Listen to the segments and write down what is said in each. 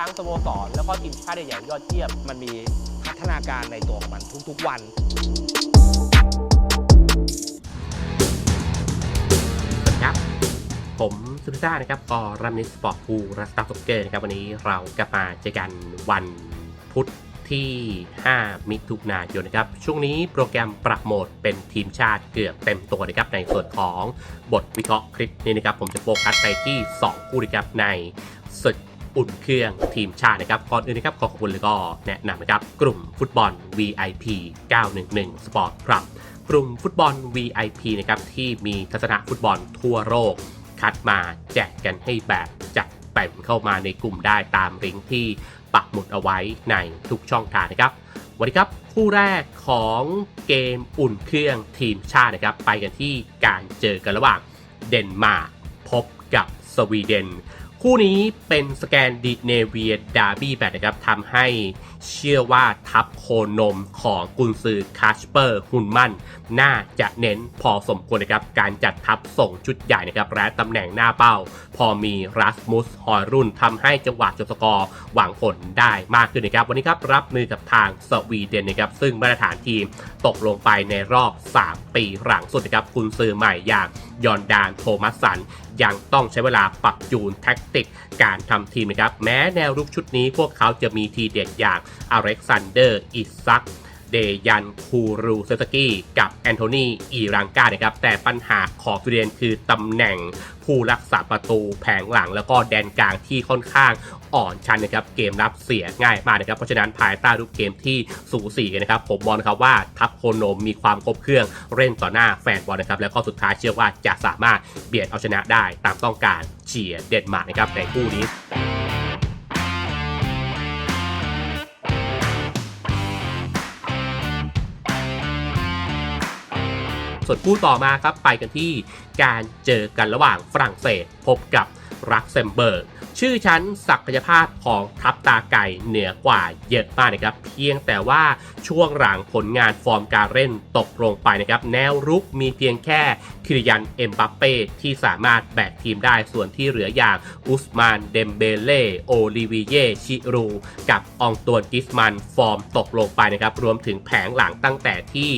ทั้งสโมสรแล้วก็ทีมชาติใหญ่ๆยอดเยี่ยมมันมีพัฒนาการในตัวของมันทุกๆวันสวัสดีครับ ผมสุนิซ่านะครับกอรัมนิสปอร์ตภูรัสตาสเกอร์นะครับ วันนี้เรากลับมาเจอกันวันพุธที่ 5 มิถุนายนนะครับ ช่วงนี้โปรแกรมปรับโหมดเป็นทีมชาติเกือบเต็มตัวนะครับ ในส่วนของบทวิเคราะห์คลิปนี้นะครับ ผมจะโฟกัสไปที่ 2 คู่นะครับในศึก อุ่นเครื่องทีมชาตินะครับก่อนอื่นนะครับขอขอบคุณแล้วก็แนะนำนะครับกลุ่มฟุตบอล VIP 911 Sport Club กลุ่มฟุตบอล VIP นะครับที่มีทัศนะฟุตบอลทั่วโลกคัดมาแจกกันให้แบบจัดแบ่งเข้ามาในกลุ่มได้ตามลิงก์ที่ปักหมุดเอาไว้ในทุกช่องทางนะครับวันนี้ครับคู่แรกของเกมอุ่นเครื่องทีมชาตินะครับ ไปกันที่การเจอกันระหว่างเดนมาร์กพบกับสวีเดน คู่นี้เป็นสแกนดิเนเวียดาร์บี้แบทนะครับทำให้เชื่อว่าทัพโคนมของกุนซือคาสเปอร์ฮุนมันน่าจะเน้นพอสมควรนะครับ การจัดทัพส่งชุดใหญ่นะครับและตำแหน่งหน้าเป้า พอมีรัสมุสฮอยรุ่นทำให้จังหวะจบสกอร์หวังผลได้มากขึ้นนะครับ วันนี้ครับรับมือกับทางสวีเดนนะครับซึ่งมาตรฐานทีมตกลงไปในรอบ 3 ปีหลังสุดนะครับกุนซือใหม่อย่างยอนดานโทมัสสันยังต้องใช้เวลาปรับจูนแท็กติกการทำทีมนะครับ แม้แนวรุกชุดนี้พวกเขาจะมีทีเด็ดอย่างอเล็กซานเดอร์อิซัก เดยันคูรูเซสกี้กับแอนโทนีอีรังกานะครับแต่ปัญหาของสวีเดนคือตำแหน่งผู้รักษาประตูแผงหลังแล้วก็แดนกลางที่ค่อนข้างอ่อนชันนะครับเกมรับเสียง่ายมากนะครับเพราะฉะนั้นภายใต้รูปเกมที่สูสีกันนะครับผมมองนะครับว่าทัพโคนมมีความครบเครื่องเล่นต่อหน้าแฟนบอลนะครับแล้วก็สุดท้ายเชื่อว่าจะสามารถเบียดเอาชนะได้ตามต้องการเชียร์เดนมาร์กนะครับในคู่นี้ ส่วนคู่ต่อมาครับไปกันที่การเจอกันระหว่างฝรั่งเศสพบกับรักเซมเบิร์ก ชื่อชั้นศักยภาพของทัพตาไก่เหนือกว่าเยอะมากนะครับ เพียงแต่ว่าช่วงหลังผลงานฟอร์มการเล่นตกลงไปนะครับ แนวรุกมีเพียงแค่คิริยันเอ็มบัปเป้ที่สามารถแบกทีมได้ส่วนที่เหลืออย่างอุสมานเดมเบเล่โอลิวิเยชิรูกับอองตวนกิสมันฟอร์มตกลงไปนะครับ รวมถึงแผงหลังตั้งแต่ที่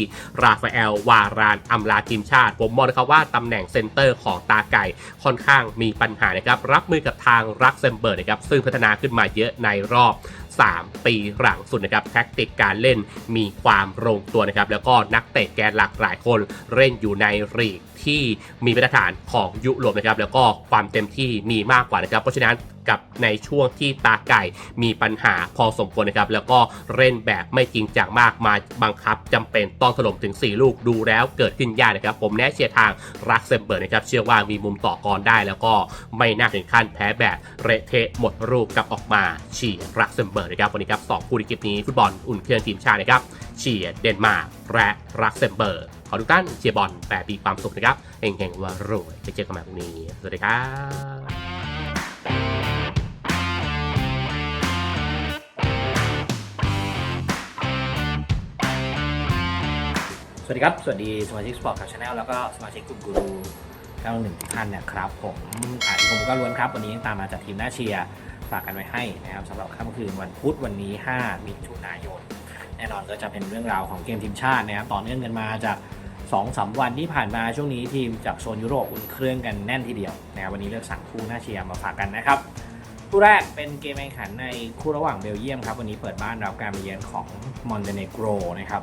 ราฟาเอลวารานอัมลาทีมชาติ ผมมองนะครับว่าตำแหน่งเซนเตอร์ของตาไก่ค่อนข้างมีปัญหานะครับ รับมือกับทางรักเซมเบิร์กนะครับซึ่งพัฒนาขึ้นมาเยอะในรอบ 3 ปีหลังสุดนะครับแท็กติกการเล่นมีความลงตัวนะครับแล้วก็นักเตะแกนหลักหลายคนเล่นอยู่ในลีกที่มีมาตรฐานของยุโรปนะครับแล้วก็ความเต็มที่มีมากกว่านะครับเพราะฉะนั้น กับในช่วงที่ตาไก่มีปัญหาพอสมควรนะครับ แล้วก็เล่นแบบไม่จริงจังมากมาบังคับจำเป็นต้องถล่มถึง 4 ลูกดูแล้วเกิดขึ้นยากนะครับ ผมแนะเชียร์ทางรักเซมเบิร์กนะครับเชื่อว่ามีมุมต่อกรได้ แล้วก็ไม่น่าถึงขั้นแพ้แบบเละเทะหมดรูปกับออกมาเชียร์รักเซมเบิร์กนะครับวันนี้ครับสองคู่ในคลิปนี้ฟุตบอลอุ่นเครื่องทีมชาตินะครับเชียร์เดนมาร์กและรักเซมเบิร์กขอทุกท่านเชียร์บอลแต่มีความสุขนะครับเฮงๆว่ารวยไปเจอกันใหม่พรุ่งนี้สวัสดีครับ วัสดีครับ สวัสดีสมาชิกสปอร์ตคาชาแนลแล้วก็สมาชิกกลุ่มกูรูทั้งหนึ่งทุกท่านนะครับ ผมอาทิตย์ผมก็ล้วนครับ วันนี้ตามมาจากทีมหน้าเชียร์ฝากกันไว้ให้นะครับสำหรับค่ำคืนวันพุธวันนี้ 5 มิถุนายน แน่นอนก็จะเป็นเรื่องราวของเกมทีมชาตินะครับต่อเนื่องกันมาจาก2อสวันที่ผ่านมาช่วงนี้ทีมจากโซนยุโรปอุ่นเครื่องกันแน่นทีเดียวนะครับวันนี้เลือกสั่งคู่หน้าเชียร์มาฝากกันนะครับคู่แรกเป็นเกมแข่งขันในคู่ระหว่างเบลเยียมครับวันนี้เปิดบ้านรับการมาเยือนของมอนเตเนโกรนะครับ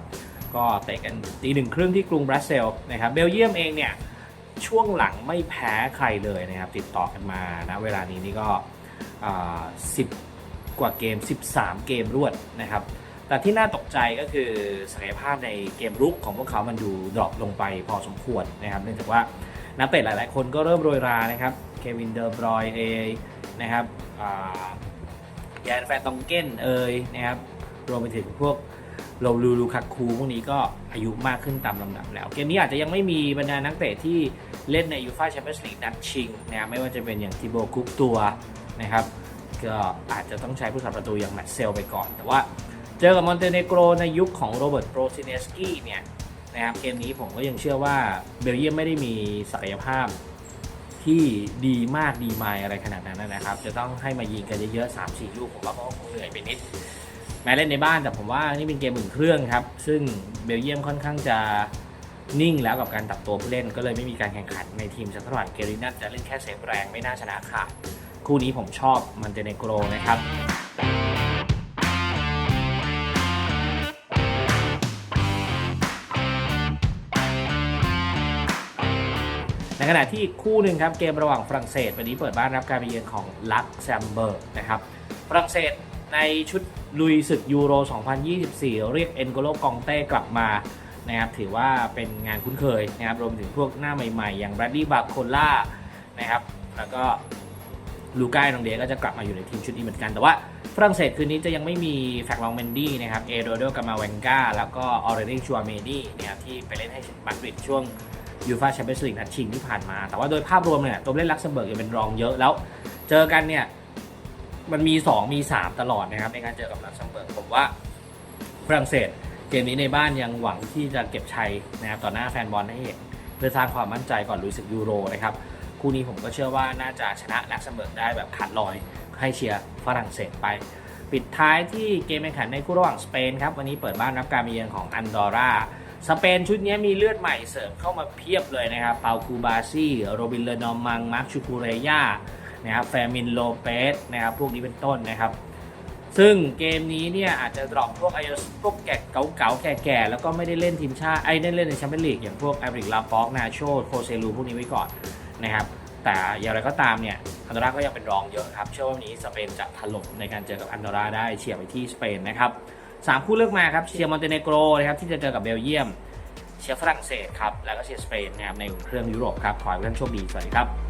ก็เตะกันตีหนึ่งครึ่งที่กรุงบรัสเซลส์นะครับเบลเยียมเองเนี่ยช่วงหลังไม่แพ้ใครเลยนะครับติดต่อกันมานะเวลานี้นี่ก็สิบกว่าเกม 13 เกมรวดนะครับแต่ที่น่าตกใจก็คือศักยภาพในเกมรุกของพวกเขามันดูดรอปลงไปพอสมควรนะครับเนื่องจากว่านักเตะหลาย ๆ คนก็เริ่มโรยรานะครับเควินเดอร์บรอยเอยนะครับอ่าแยนแฟนตองเก้นเอยนะครับรวมไปถึงพวก โรลูลูคาคูพวกนี้ก็อายุมากขึ้นตามลำดับแล้ว เกมนี้อาจจะยังไม่มีบรรดานักเตะที่เล่นในยูฟ่าแชมเปี้ยนส์ลีกนัดชิงนะไม่ว่าจะเป็นอย่างทิโบคุกตัวนะครับก็อาจจะต้องใช้ผู้สับประตูอย่างแมตเซลไปก่อน แต่ว่าเจอกับมอนเตเนโกรในยุคของโรเบิร์ตโปรซินเนสกี้เนี่ยนะครับเกมนี้ผมก็ยังเชื่อว่าเบลเยียมไม่ได้มีศักยภาพที่ดีมากดีมายอะไรขนาดนั้นนะครับ จะต้องให้มายิงกันเยอะๆ 3 4 ลูกผมว่าก็คงเหนื่อยไปนิด แม้เล่นในบ้านแต่ผมว่านี่เป็นเกมอื่นเครื่องครับ ซึ่งเบลเยียมค่อนข้างจะนิ่งแล้วกับการตัดตัวผู้เล่นก็เลยไม่มีการแข่งขันในทีมสักเท่าไหร่เกรินัทจะเล่นแค่เซฟแรงไม่น่าชนะขาดคู่นี้ผมชอบมันเจเนโกรนะครับในขณะที่คู่หนึ่งครับเกมระหว่างฝรั่งเศสวันนี้เปิดบ้านรับการไปเยือนของลักเซมเบิร์กนะครับฝรั่งเศส ในชุดลุยศึกยูโร 2024 เรียกเอ็นโกโลกองเต้กลับมานะครับถือว่าเป็นงานคุ้นเคยนะครับรวมถึงพวกหน้าใหม่ๆ อย่างแบรดดี้บาโคล่านะครับแล้วก็ลูก้านองเดียก็จะกลับมาอยู่ในทีมชุดนี้เหมือนกัน แต่ว่าฝรั่งเศสคืนนี้จะยังไม่มีแฟกลองเมนดี้นะครับเอโดโดกามาเวนกาแล้วก็ออเรเนชัวเมดี้นะครับที่ไปเล่นให้มาดริดช่วงยูฟาแชมเปี้ยนส์ลีกนัดชิงที่ผ่านมา แต่ว่าโดยภาพรวมเนี่ยตัวเล่นลักเซมเบิร์กยังเป็นรองเยอะแล้ว เจอกันเนี่ย มันมี 2 มี 3 ตลอดนะครับ ในการเจอกับลักเซมเบิร์กผมว่าฝรั่งเศสเกมนี้ในบ้านยังหวังที่จะเก็บชัยนะครับต่อหน้าแฟนบอลให้เห็นเพื่อสร้างความมั่นใจก่อนลุยศึกยูโรนะครับคู่นี้ผมก็เชื่อว่าน่าจะชนะลักเซมเบิร์กได้แบบขาดลอยให้เชียร์ฝรั่งเศสไป ปิดท้ายที่เกมแข่งขันในคู่ระหว่างสเปนครับวันนี้เปิดบ้านรับการมาเยือนของอันดอร่าสเปนชุดนี้มีเลือดใหม่เสริมเข้ามาเพียบเลยนะครับเปาคูบาซี่โรบินเลนอมังมาร์คชูคูเรยา นะครับแฟมินโลเปสนะครับพวกนี้เป็นต้นนะครับ ซึ่งเกมนี้เนี่ยอาจจะดรอปพวกไอพวกแก่เก่าๆแก่ๆแล้วก็ไม่ได้เล่นทีมชาติไอ้ได้เล่นในแชมเปี้ยนลีกอย่างพวกแอบริกลาฟอกนาโชโคเซลูพวกนี้ไว้ก่อนนะครับแต่อย่างไรก็ตามเนี่ยอันดอร่าก็ยังเป็นรองเยอะครับ เชื่อว่าวันนี้สเปนจะถล่มในการเจอกับอันดอร่าได้เฉียบไปที่สเปนนะครับสามคู่เลือกมาครับเชียร์มอนเตเนโกรนะครับที่จะเจอกับเบลเยียม เชียร์ฝรั่งเศสครับแล้วก็เชียร์สเปนนะครับในเครื่องยุโรปครับขอให้ทุกท่านโชคดีสวัสดีครับ